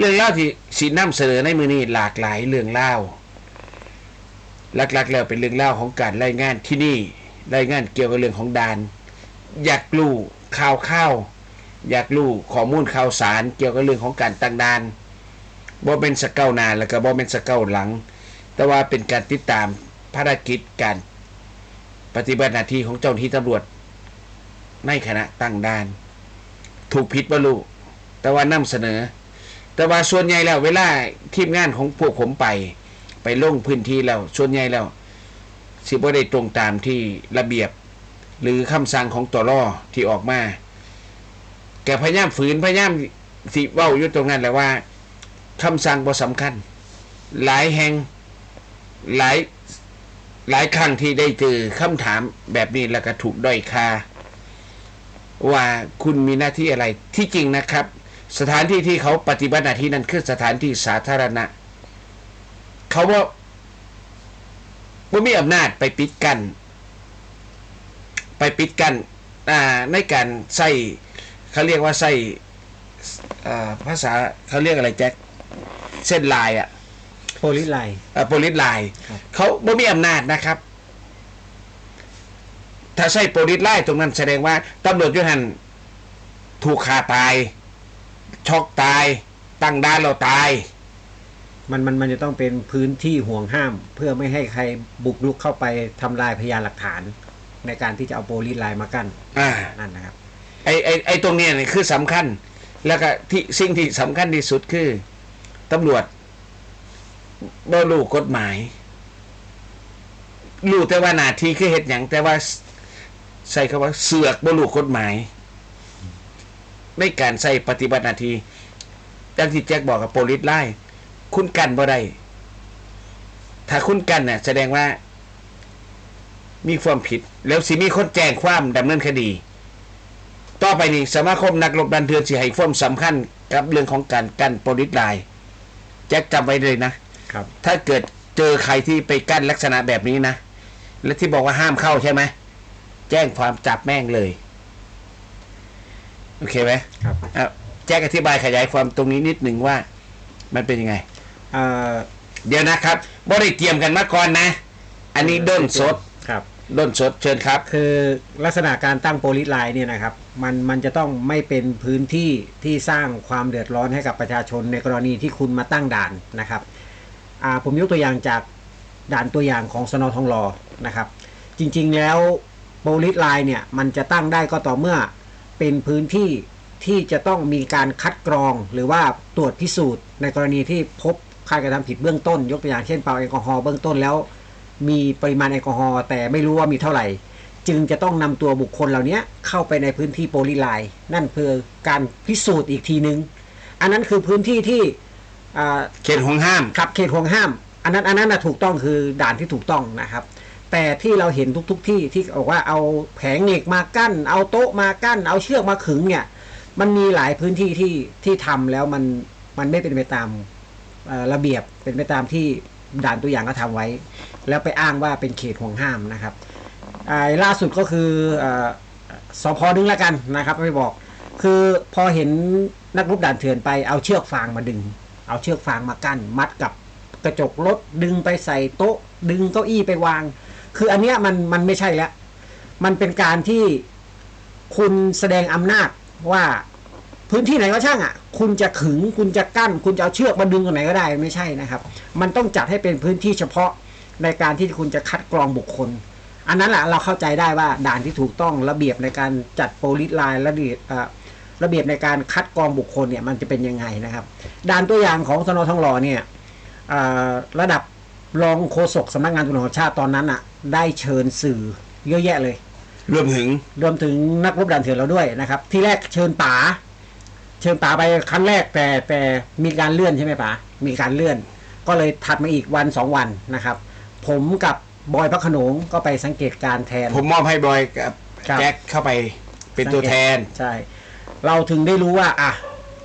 เรื่องเล่าที่สีน้ำเสนอในมือนี้หลากหลายเรื่องเล่าหลักๆแล้วเป็นเรื่องเล่าของการรายงานที่นี่รายงานเกี่ยวกับเรื่องของดาน อยากรู้ข่าวข้าวอยากรู้ข้อมูลข่าวสารเกี่ยวกับเรื่องของการตั้งดานบ่เป็นสเก้านาแล้วก็บ่เป็นสเก้าหลัง แต่ว่าเป็นการติดตามภารกิจการปฏิบัติหน้าที่ของเจ้าหน้าที่ตำรวจ ในคณะตั้งด่าน ถูกผิดบ่รู้แต่ว่านำเสนอ แต่ว่าส่วนใหญ่แล้ว เวลาทีมงานของพวกผมไป ไปลงพื้นที่แล้ว ส่วนใหญ่แล้ว สิบ่ได้ตรงตามที่ระเบียบ หรือคำสั่งของตรอที่ออกมา แกพยายามฝืนพยายามสิเว้าอยู่ตรงนั้นแหละว่าคำสั่งบ่สำคัญ หลายแห่งหลายหลายครั้งที่ได้เจอคำถามแบบนี้แล้วก็ถูกด้อยค่าว่าคุณมีหน้าที่อะไรที่จริงนะครับ สถานที่ที่เขาปฏิบัติหน้าที่นั้นคือสถานที่สาธารณะ เขาว่าว่ามีอำนาจไปปิดกัน้นไปปิดกัน้นอ่าในการใส่เขาเรียกว่าใส่อ่าภาษาเขาเรียกอะไรแจ็คเส้นลายอะโพลิสไลน์โพลิสไลน์ครับเขาไม่มีอำนาจนะครับ ถ้าใช่โพลิสไลน์ตรงนั้นแสดงว่าตำรวจยุหันถูกฆ่าตาย ช็อกตาย ตั้งด้านเราตาย มันมันมันจะต้องเป็นพื้นที่ห่วงห้าม เพื่อไม่ให้ใครบุกรุกเข้าไปทำลายพยานหลักฐาน ในการที่จะเอาโพลิสไลน์มากั้นอ่านั่นนะครับไอไอไอตรงเนี้ยนี่คือสำคัญ แล้วก็ที่สิ่งที่สำคัญที่สุดคือตำรวจบ่รู้กฎหมายรู้แต่ว่าหน้าที่คือเฮ็ดหยังแต่ว่าใส่คำว่าเสือกบ่รู้กฎหมาย ในการใส่ปฏิบัติหน้าที่ดังที่แจ็คบอกกับโปลิสไล่คุณกันบ่ได้ถ้าคุณกันเนี่ยแสดงว่า มีความผิด แล้วสิมีคนแจ้งความดำเนินคดี ต่อไปนี้สมาคมนักรบดันเทือนสิให้ความสำคัญกับเรื่องของการกันโปลิสไลน์แจ็คจำไว้เลยนะครับ ถ้าเกิดเจอใครที่ไปกั้นลักษณะแบบนี้นะและที่บอกว่าห้ามเข้าใช่ไหมแจ้งความจับแม่งเลย โอเคไหมครับอะแจ็คอธิบายขยายความตรงนี้นิดหนึ่งว่า มันเป็นยังไง เอ่อเดี๋ยวนะครับบ่ได้เตรียมกันมาก่อนนะ อันนี้ด้นสดครับ ด้นสดเชิญครับ คือลักษณะการตั้งโพลิสไลน์เนี่ยนะครับ มันมันจะต้องไม่เป็นพื้นที่ที่สร้างความเดือดร้อนให้กับประชาชนในกรณีที่คุณมาตั้งด่านนะครับอ่าผมยกตัวอย่างจากด่านตัวอย่างของสนทองหลอนะครับ จริงๆแล้วโพลิสไลน์เนี่ยมันจะตั้งได้ก็ต่อเมื่อ เป็นพื้นที่ที่จะต้องมีการคัดกรองหรือว่าตรวจพิสูจน์ ในกรณีที่พบการกระทำผิดเบื้องต้น ยกตัวอย่างเช่นเป่าแอลกอฮอล์เบื้องต้นแล้ว มีปริมาณแอลกอฮอล์แต่ไม่รู้ว่ามีเท่าไหร่ จึงจะต้องนำตัวบุคคลเหล่านี้เข้าไปในพื้นที่โพลีไลน์นั่นคือการพิสูจน์อีกทีนึง อันนั้นคือพื้นที่ที่เขตห่วงห้ามขับเขตห่วงห้าม อันนั้นอันนั้นนะถูกต้องคือด่านที่ถูกต้องนะครับ แต่ที่เราเห็นทุกๆทที่ที่บอกว่าเอาแผงเหล็กมากั้น เอาโต๊ะมากั้น เอาเชือกมาขึงเนี่ย มันมีหลายพื้นที่ที่ที่ทำแล้วมันมันไม่เป็นไปตามระเบียบเป็นไปตามที่ด่านตัวอย่างก็ทำไว้ แล้วไปอ้างว่าเป็นเขตห่วงห้ามนะครับอ่าล่าสุดก็คืออาสพนึงแล้วกันนะครับไม่บอก คือพอเห็นนักรบด่านเถื่อนไปเอาเชือกฟางมาดึง เอาเชือกฟางมากั้น มัดกับกระจกรถดึงไปใส่โต๊ะ ดึงเก้าอี้ไปวาง คืออันเนี้ยมันมันไม่ใช่แล้ว มันเป็นการที่คุณแสดงอำนาจว่าพื้นที่ไหนก็ช่างอะ คุณจะขึง คุณจะกั้น คุณจะเอาเชือกมาดึงตรงไหนก็ได้ไม่ใช่นะครับ มันต้องจัดให้เป็นพื้นที่เฉพาะในการที่คุณจะคัดกรองบุคคล อันนั้นแหละเราเข้าใจได้ว่าด่านที่ถูกต้องระเบียบในการจัดโพลิสไลน์ระเบียบระเบียบในการคัดกรองบุคคลเนี่ยมันจะเป็นยังไงนะครับ ด่านตัวอย่างของสนทองหล่อเนี่ยระดับ รองโฆษกสำนักงานตำรวจแห่งชาติตอนนั้นอะ ได้เชิญสื่อเยอะแยะเลย รวมถึงรวมถึงนักรบด่านเถื่อนเราด้วยนะครับ ที่แรกเชิญป๋าเชิญป๋าไปครั้งแรกแต่แต่มีการเลื่อนใช่ไหมป๋ามีการเลื่อน ก็เลยถัดมาอีกวันสองวันนะครับ ผมกับบอยพระโขนงก็ไปสังเกตการณ์แทน ผมมอบให้บอยกับครับแจ็คเข้าไปเป็นตัวแทนใช่ เราถึงได้รู้ว่า อะ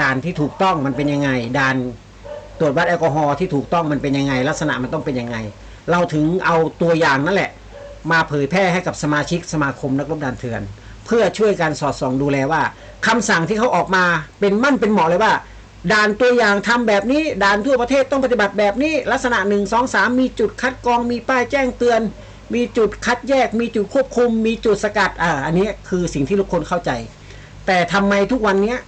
ด่านที่ถูกต้องมันเป็นยังไงด่าน ตรวจวัดแอลกอฮอล์ที่ถูกต้องมันเป็นยังไง ลักษณะมันต้องเป็นยังไง เราถึงเอาตัวอย่างนั่นแหละ มาเผยแพร่ให้กับสมาชิกสมาคมนักรบด่านเถื่อน เพื่อช่วยกันสอดส่องดูแลว่าคำสั่งที่เขาออกมาเป็นมั่นเป็นเหมาะเลยว่า ด่านตัวอย่างทำแบบนี้ ด่านทั่วประเทศต้องปฏิบัติแบบนี้ ลักษณะหนึ่งสองสามมีจุดคัดกรองมีป้ายแจ้งเตือน มีจุดคัดแยก มีจุดควบคุม มีจุดสกัดอ่าอันนี้คือสิ่งที่ทุกคนเข้าใจ แต่ทำไมทุกวันเนี้ย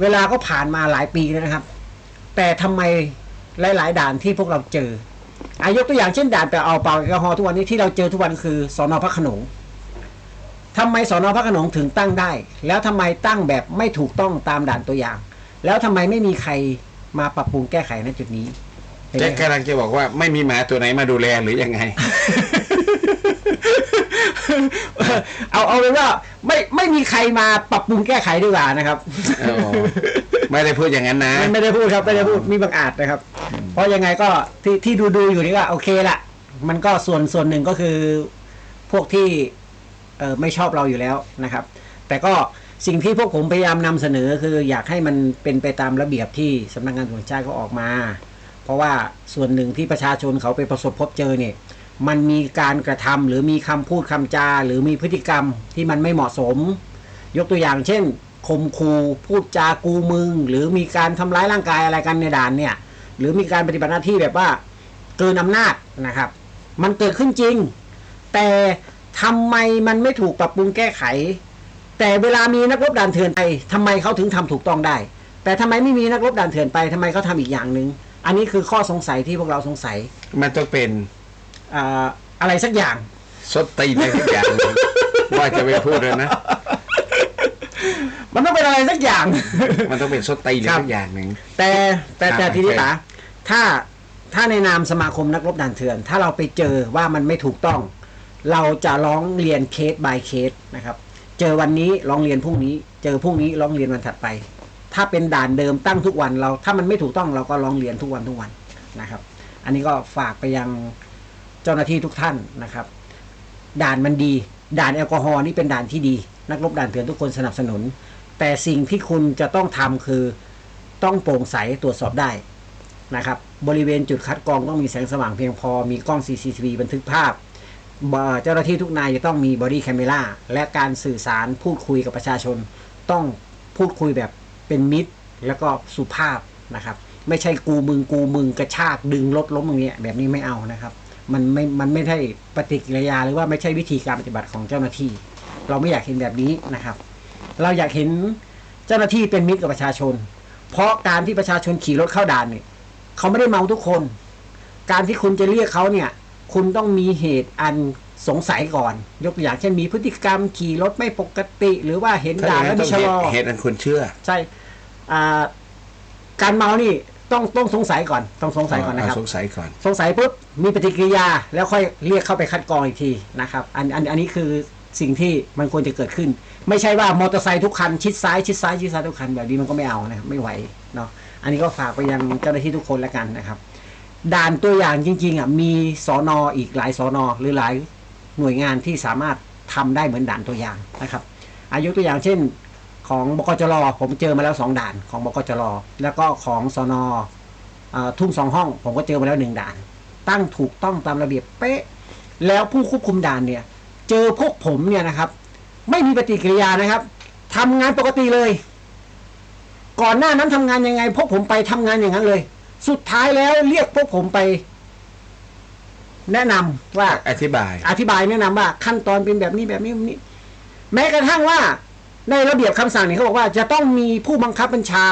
เวลาก็ผ่านมาหลายปีแล้วนะครับ แต่ทำไมหลาย ๆ ด่านที่พวกเราเจออายกตัวอย่างเช่นด่านแต่เอาเปล่าแอลกอฮอล์ทุกวันนี้ที่เราเจอทุกวันคือสอนอพระโขนงทำไมสอนอพระโขนงถึงตั้งได้ แล้วทำไมตั้งแบบไม่ถูกต้องตามด่านตัวอย่าง แล้วทำไมไม่มีใครมาปรับปรุงแก้ไขในจุดนี้เห็นไหมแจ็คครับกำลังจะบอกว่าไม่มีหมาตัวไหนมาดูแลหรือยังไง เอาเอาเป็นว่าไม่ไม่มีใครมาปรับปรุงแก้ไขดีกว่านะครับอ๋อ ไม่ได้พูดอย่างนั้นนะ ไม่ไม่ได้พูดครับไม่ได้พูดมีบางอาจนะครับ เพราะยังไงก็ที่ที่ดูดูอยู่นี่ก็โอเคละมันก็ส่วนส่วนหนึ่งก็คือพวกที่เออไม่ชอบเราอยู่แล้วนะครับ แต่ก็สิ่งที่พวกผมพยายามนำเสนอคืออยากให้มันเป็นไปตามระเบียบที่สำนักงานตำรวจแห่งชาติเขาออกมา เพราะว่าส่วนหนึ่งที่ประชาชนเขาไปประสบพบเจอเนี่ยมันมีการกระทำหรือมีคำพูดคำจา หรือมีพฤติกรรมที่มันไม่เหมาะสม ยกตัวอย่างเช่น ข่มคูพูดจากูมึง หรือมีการทำร้ายร่างกายอะไรกันในด่านเนี่ย หรือมีการปฏิบัติหน้าที่แบบว่าเกินอำนาจนะครับ มันเกิดขึ้นจริง แต่ทำไมมันไม่ถูกปรับปรุงแก้ไข แต่เวลามีนักรบด่านเถื่อนไปทำไมเขาถึงทำถูกต้องได้ แต่ทำไมไม่มีนักรบด่านเถื่อนไปทำไมเขาทำอีกอย่างหนึ่งอันนี้คือข้อสงสัยที่พวกเราสงสัย มันต้องเป็นอ่าอะไรสักอย่างสดตีนอะไรทุกอย่างหนึ่งว่าจะไม่พูดเลยนะ มันต้องเป็นอะไรสักอย่าง มันต้องเป็นสดตีนอะไรครับทุกอย่างหนึ่ง แต่แต่แต่อ่าทีนี้โอเคป๋าถ้าถ้าในนามสมาคมนักรบด่านเถื่อน ถ้าเราไปเจอว่ามันไม่ถูกต้อง เราจะร้องเรียนเคส by เคสนะครับ เจอวันนี้ร้องเรียนพรุ่งนี้ เจอพรุ่งนี้ร้องเรียนวันถัดไป ถ้าเป็นด่านเดิมตั้งทุกวันเรา ถ้ามันไม่ถูกต้องเราก็ร้องเรียนทุกวันทุกวันนะครับ อันนี้ก็ฝากไปยังเจ้าหน้าที่ทุกท่านนะครับ ด่านมันดี ด่านแอลกอฮอล์นี่เป็นด่านที่ดี นักรบด่านเถื่อนทุกคนสนับสนุน แต่สิ่งที่คุณจะต้องทำคือต้องโปร่งใสตรวจสอบได้นะครับ บริเวณจุดคัดกรองต้องมีแสงสว่างเพียงพอ มีกล้อง CCTV บันทึกภาพ เจ้าหน้าที่ทุกนายจะต้องมีบอดี้แคมเมราและการสื่อสารพูดคุยกับประชาชน ต้องพูดคุยแบบเป็นมิตร แล้วก็สุภาพนะครับ ไม่ใช่กูมึงกูมึงกระชากดึงรถล้มอย่างเงี้ยแบบนี้ไม่เอานะครับ มันไม่ มันไม่ได้ปฏิกิริยาหรือว่าไม่ใช่วิธีการปฏิบัติของเจ้าหน้าที่ เราไม่อยากเห็นแบบนี้นะครับ เราอยากเห็นเจ้าหน้าที่เป็นมิตรกับประชาชน เพราะการที่ประชาชนขี่รถเข้าด่านเนี่ยเขาไม่ได้เมาทุกคน การที่คุณจะเรียกเขาเนี่ย คุณต้องมีเหตุอันสงสัยก่อน ยกตัวอย่างเช่นมีพฤติกรรมขี่รถไม่ปกติ หรือว่าเห็นถ้าอด่าย่านงแล้นั้วนต้ไม่องชะลอเหตุอันควรเชื่อ ใช่อ่าการเมานี่ต้องต้องสงสัยก่อน ต้องสงสัยก่อนนะครับเาสงสัยก่อน สงสัยปุ๊บมีปฏิกิริยาแล้วค่อยเรียกเข้าไปคัดกรองอีกทีนะครับ อันอันอันนี้คือ สิ่งที่มันควรจะเกิดขึ้น ไม่ใช่ว่ามอเตอร์ไซค์ทุกคันชิดซ้ายชิดซ้ายชิดซ้ายทุกคันแบบนี้มันก็ไม่เอานะไม่ไหวเนาะอันนี้ก็ฝากไปยังเจ้าหน้าที่ทุกคนแล้วกันนะครับด่านตัวอย่างจริงๆอะมีสอนออีกหลายสอนอหรือหลายหน่วยงานที่สามารถทำได้เหมือนด่านตัวอย่างนะครับ อายุตัวอย่างเช่นของบกจรผมเจอมาแล้วสองด่านของบกจรแล้วก็ของสนอทุ่งสองห้อง ผมก็เจอมาแล้วหนึ่งด่าน ตั้งถูกต้องตามระเบียบเป๊ะ แล้วผู้ควบคุมด่านเนี่ย เจอพวกผมเนี่ยนะครับ ไม่มีปฏิกิริยานะครับทำงานปกติเลย ก่อนหน้านั้นทำงานยังไง พวกผมไปทำงานอย่างนั้นเลย สุดท้ายแล้วเรียกพวกผมไป แนะนำว่าอธิบาย อธิบายแนะนำว่า ขั้นตอนเป็นแบบนี้แบบนี้แบบนี้ แม้กระทั่งว่าในระเบียบคำสั่งเนี่ยเขาบอกว่า จะต้องมีผู้บังคับบัญชา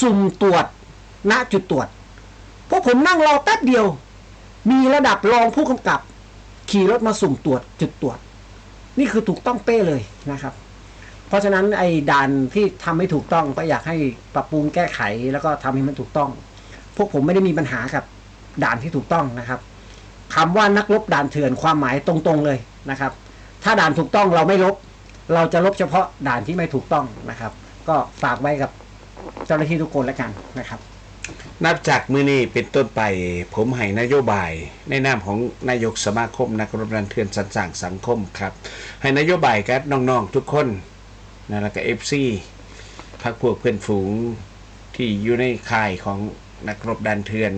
สุ่มตรวจณจุดตรวจพวกผมนั่งรอแป๊บเดียว มีระดับรองผู้กำกับ ขี่รถมาสุ่มตรวจจุดตรวจ นี่คือถูกต้องเป้เลยนะครับ เพราะฉะนั้นไอ้ด่านที่ทำให้ถูกต้องก็อยากให้ปรับปรุงแก้ไขแล้วก็ทำให้มันถูกต้อง พวกผมไม่ได้มีปัญหากับด่านที่ถูกต้องนะครับคำว่านักรบด่านเถื่อนความหมายตรงๆเลยนะครับ ถ้าด่านถูกต้องเราไม่ลบ เราจะลบเฉพาะด่านที่ไม่ถูกต้องนะครับ ก็ฝากไว้กับเจ้าหน้าที่ทุกคนแล้วกันนะครับ นับจากมือนี้เป็นต้นไป ผมให้นโยบาย ในนามของนายกสมาคมนักรบดันเถื่อนสันสังสังคมครับ ให้นโยบายกับน้องๆทุกคนนะแล้วก็เอฟซีพักพวกเพื่อนฝูงที่อยู่ในค่ายของนักรบดันเถื่อน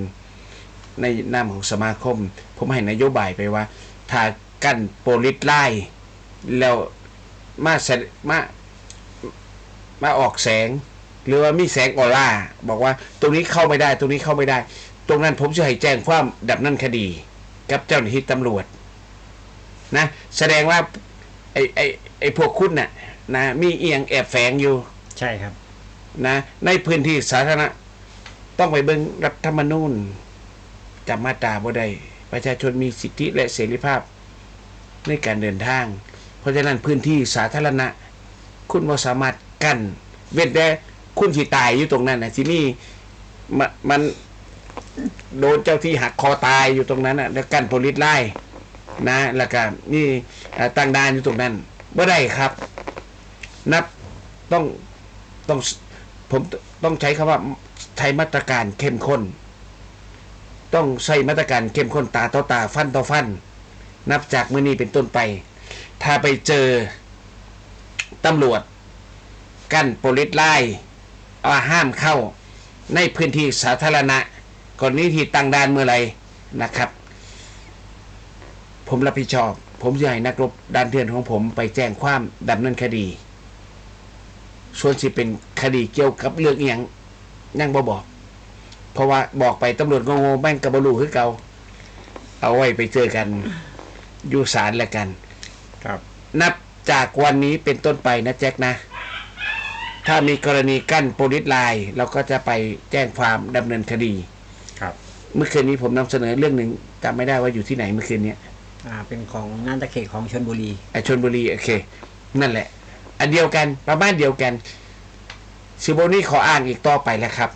ในนามของสมาคม ผมให้นโยบายไปว่า ถ้ากั้นโปลิสไล่แล้วมาแสดมามาออกแสง หรือว่ามีแสงออร่าบอกว่าตรงนี้เข้าไม่ได้ ตรงนี้เข้าไม่ได้ ตรงนั้นผมจะให้แจ้งความดับนั่นคดี กับเจ้าหน้าที่ตำรวจ นะ แสดงว่าไอ้ไอ้ไอ้พวกคุณน่ะ นะ มีเอียงแอบแฝงอยู่ ใช่ครับ นะ ในพื้นที่สาธารณะ ต้องไปเบิ่งรัฐธรรมนูญจำมาตราบ่ได้ประชาชนมีสิทธิและเสรีภาพ ในการเดินทาง เพราะฉะนั้นพื้นที่สาธารณะ คุณบ่สามารถกั้นเว้นแต่ คุณสิตายอยู่ตรงนั้นนะที่นี่มันมันโดนเจ้าที่หักคอตายอยู่ตรงนั้นนะแล้วกั้นโพลิสไล่นะแล้วก็นี่เอ่อตั้งด่านอยู่ตรงนั้นบ่ได้ครับ นับต้องต้องผมต้องใช้คำว่าใช้มาตรการเข้มข้น ต้องใช้มาตรการเข้มข้นตาต่อตาฟันต่อฟัน นับจากมื้อนี้เป็นต้นไป ถ้าไปเจอตำรวจ กั้นโปลิสไล่ เอาห้ามเข้าในพื้นที่สาธารณะก่อนนี้ที่ตั้งด่านเมื่อไหรนะครับ ผมรับผิดชอบ ผมจะให้นักรบด้านเถื่อนของผมไปแจ้งความดำเนินคดี ส่วนสิเป็นคดีเกี่ยวกับเรื่องอหย่างยังบ่บอก เพราะว่าบอกไปตำรวจงงๆแม่งกับบรูคือเกาเอาไว้ไปเจอกันอยู่ศาลแล้วกัน ครับ นับจากวันนี้เป็นต้นไปนะแจ็คนะ ถ้ามีกรณีกั้นโปลิสไลน์เราก็จะไปแจ้งความดำเนินคดี ครับ เมื่อคืนนี้ผมนำเสนอเรื่องหนึ่งจำไม่ได้ว่าอยู่ที่ไหนเมื่อคืนเนี้ยอ่าเป็นของน่านตะเขตของชนบุรีไอชนบุรีโอเค นั่นแหละ อันเดียวกันประมาณเดียวกันซิโบนี่ขออ้างอีกต่อไปแล้วครับ